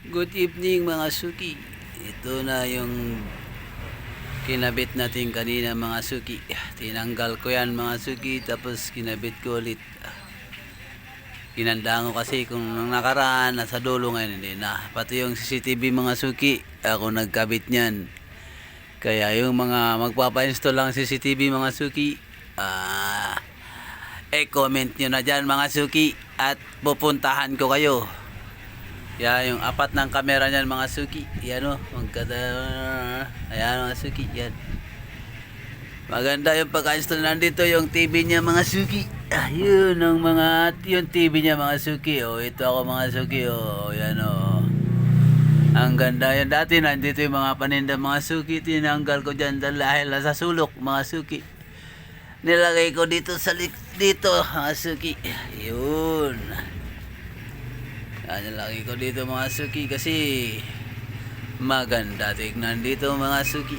Good evening mga suki. Ito na yung kinabit natin kanina mga suki. Tinanggal ko yan mga suki tapos kinabit ko ulit. Kinandaan ko kasi kung nung nakaraan nasa dulo ngayon hindi na. Pati yung CCTV mga suki ako nagkabit niyan. Kaya yung mga magpapa-install lang CCTV mga suki ah eh comment nyo na dyan mga suki at pupuntahan ko kayo. Yan yung apat ng kamera niyan mga suki. Yan o. Magkada. Ayan mga suki. Yan. Maganda yung pagka-install. Nandito yung TV niya mga suki. Ayun ang mga yung TV niya mga suki. O ito ako mga suki. O yan o. Ang ganda yan. Dati nandito yung mga paninda mga suki. Tinanggal ko dyan dahil sa sulok mga suki. Nilagay ko dito sa dito mga suki. Yun. Yan, nilagay ko dito mga suki kasi maganda tignan dito mga suki.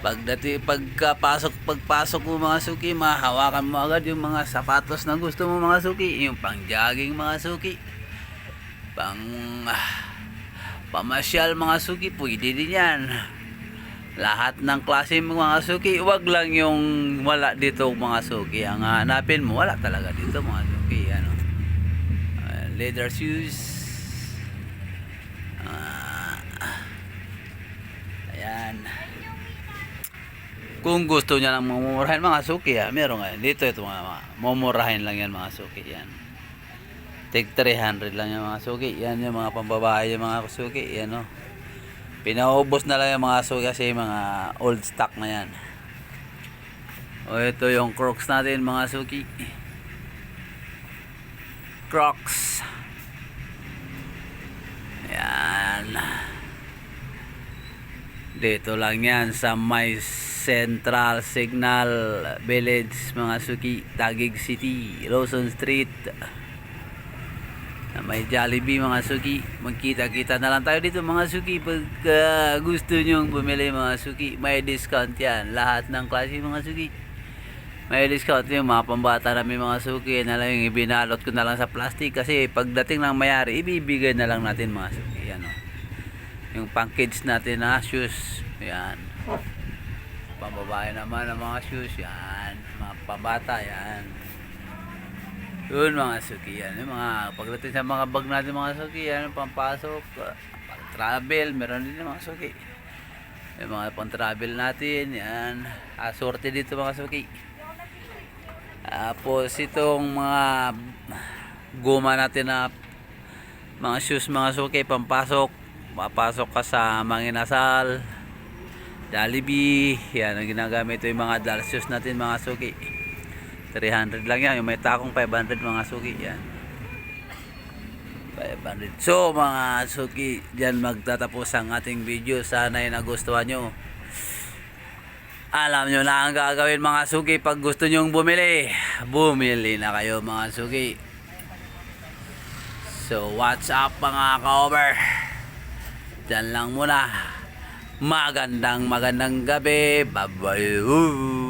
Pagdati, pagkapasok, pagpasok mo mga suki, mahawakan mo agad yung mga sapatos na gusto mo mga suki. Yung pang jogging mga suki. Pang ah, pamasyal mga suki, pwede din yan. Lahat ng klase mga suki, wag lang yung wala dito mga suki. Ang hanapin mo, wala talaga dito mga suki. Leather shoes. Ah, ayan. Kung gusto niya ng mumurahin mga suki, ah, meron nga. Dito ito mga, mga mumurahin lang yan mga suki. Yan. Tig 300 lang yan mga suki. Yan yung mga pambabae yung mga suki. Yan o. Pinaubos na lang yung mga suki kasi mga old stock na yan. O ito yung crocs natin mga suki. Crocs. Yan. Dito lang yan sa may Central Signal Village mga suki, Taguig City, Lawson Street. Na may Jollibee mga suki. Magkita-kita na lang tayo dito mga suki pag ah, gusto nyong bumili mga suki. May discount yan. Lahat ng klase mga suki. May discount yung mga pambata namin mga suki na lang yung ibinalot ko na lang sa plastic kasi pagdating ng mayari ibibigay na lang natin mga suki yan o. Yung pang kids natin na shoes yan. Pambabae naman ng mga shoes yan. Mga pambata yan. Yun mga suki yan. Yung mga pagdating sa mga bag natin mga suki yan pampasok, pang travel, meron din mga suki. Yung mga pang travel natin yan. Asorte dito mga suki. Tapos itong mga guma natin na mga shoes mga suki pampasok. Papasok ka sa Manginasal Jollibee. Yan ang ginagamit yung mga dal shoes natin mga suki. 300 lang yan. Yung may takong 500 mga suki yan. 500 so mga suki dyan magtatapos ang ating video. Sana ay nagustuhan nyo alam nyo na ang gagawin mga suki pag gusto nyong bumili. Bumili na kayo mga suki. So what's up mga ka-over? Diyan lang muna. Magandang magandang gabi. Bye-bye.